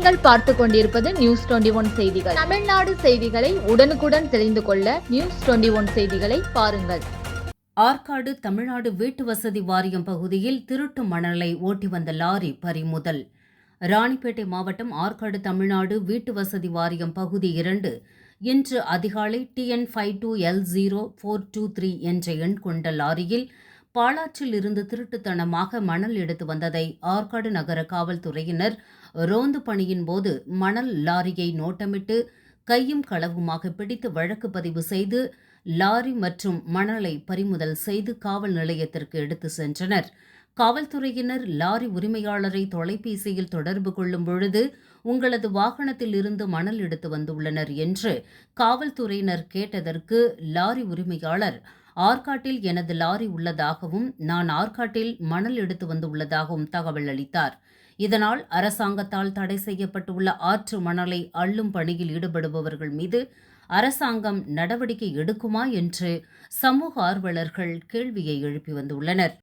பார்த்து கொண்டிருப்பது news twenty one செய்திகள். தமிழ்நாடு செய்திகளை உடனுக்குடன் தெரிந்து கொள்ள நியூஸ் டுவெண்டி ஒன் செய்திகளை பாருங்கள். ஆற்காடு தமிழ்நாடு வீட்டு வசதி வாரியம் பகுதியில் திருட்டு மணலை ஓட்டி வந்த லாரி பறிமுதல். ராணிப்பேட்டை மாவட்டம் ஆற்காடு தமிழ்நாடு வீட்டு வசதி வாரியம் பகுதி இரண்டு இன்று அதிகாலை TN five two L zero four two three என்ற எண் கொண்ட லாரியில் பாலாற்றில் இருந்து திருட்டுத்தனமாக மணல் எடுத்து வந்ததை ஆற்காடு நகர காவல்துறையினர் ரோந்து பணியின் போது மணல் லாரியை நோட்டமிட்டு கையும் களவுமாக பிடித்து வழக்கு பதிவு செய்து லாரி மற்றும் மணலை பறிமுதல் செய்து காவல் நிலையத்திற்கு எடுத்து சென்றனர். காவல்துறையினர் லாரி உரிமையாளரை தொலைபேசியில் தொடர்பு கொள்ளும் பொழுது உங்களது வாகனத்தில் இருந்து மணல் எடுத்து வந்துள்ளனர் என்று காவல்துறையினர் கேட்டதற்கு லாரி உரிமையாளர் ஆற்காட்டில் எனது லாரி உள்ளதாகவும் நான் ஆற்காட்டில் மணல் எடுத்து வந்துள்ளதாகவும் தகவல் அளித்தார். இதனால் அரசாங்கத்தால் தடை செய்யப்பட்டுள்ள ஆற்று மணலை அள்ளும் பணியில் ஈடுபடுபவர்கள் மீது அரசாங்கம் நடவடிக்கை எடுக்குமா என்று சமூக ஆர்வலர்கள் கேள்வியை எழுப்பி வந்துள்ளனர்.